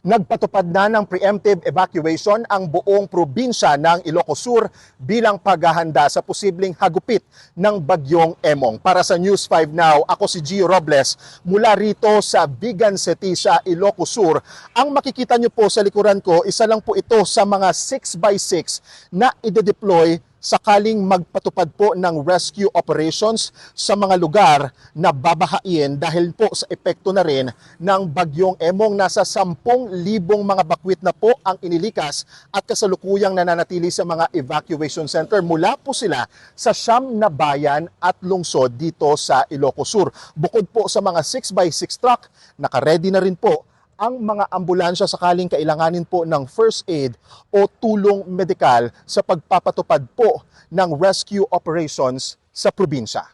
Nagpatupad na ng preemptive evacuation ang buong probinsya ng Ilocos Sur bilang paghahanda sa posibleng hagupit ng bagyong Emong. Para sa News 5 Now, ako si Gio Robles mula rito sa Bigan City sa Ilocos Sur. Ang makikita nyo po sa likuran ko, isa lang po ito sa mga 6x6 na ide-deploy sakaling magpatupad po ng rescue operations sa mga lugar na babahain dahil po sa epekto na rin ng bagyong Emong. Nasa 10,000 mga bakwit na po ang inilikas at kasalukuyang nananatili sa mga evacuation center. Mula po sila sa siyam na bayan at lungsod dito sa Ilocos Sur. Bukod po sa mga 6x6 truck, nakaredy na rin po ang mga ambulansya sakaling kailanganin po ng first aid o tulong medikal sa pagpapatupad po ng rescue operations sa probinsya.